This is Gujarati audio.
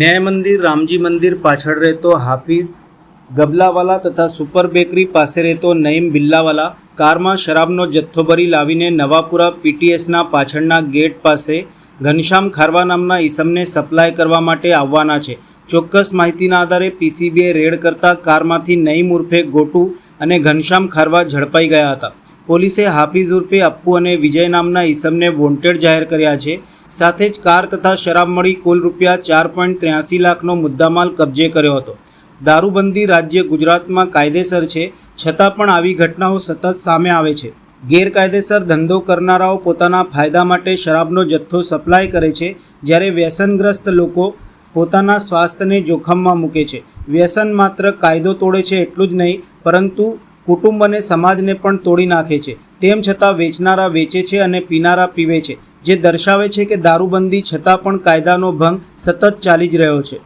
ન્યાય મંદિર, રામજી મંદિર પાછળ રહેતો હાફિઝ ગબલાવાલા તથા સુપર બેકરી પાસે રહેતો નઈમ બિલ્લાવાલા કારમાં શરાબનો જથ્થો ભરી લાવીને નવાપુરા પીટીએસના પાછળના ગેટ પાસે ઘનશ્યામ ખારવા નામના ઈસમને સપ્લાય કરવા માટે આવવાના છે. ચોક્કસ માહિતીના આધારે પીસીબીએ રેડ કરતા કારમાંથી નઈમ ઉર્ફે ગોટુ અને ઘનશ્યામ ખારવા ઝડપાઈ ગયા હતા. પોલીસે હાફિઝ ઉર્ફે અપ્પુ અને વિજય નામના ઈસમને વોન્ટેડ જાહેર કર્યા છે. સાથે જ કાર તથા શરાબ મળી કુલ રૂપિયા ચાર પોઈન્ટ ત્ર્યાસી લાખનો મુદ્દામાલ કબજે કર્યો હતો. દારૂબંધી રાજ્ય ગુજરાતમાં કાયદેસર છે, છતાં પણ આવી ઘટનાઓ સતત સામે આવે છે. ગેરકાયદેસર ધંધો કરનારાઓ પોતાના ફાયદા માટે શરાબનો જથ્થો સપ્લાય કરે છે, જ્યારે વ્યસનગ્રસ્ત લોકો પોતાના સ્વાસ્થ્યને જોખમમાં મૂકે છે. વ્યસન માત્ર કાયદો તોડે છે એટલું જ નહીં, પરંતુ કુટુંબ અને સમાજને પણ તોડી નાખે છે. તેમ છતાં વેચનારા વેચે છે અને પીનારા પીવે છે. જે દર્શાવે છે કે દારૂબંધી છતાં પણ કાયદાનો ભંગ સતત ચાલી જ રહ્યો છે.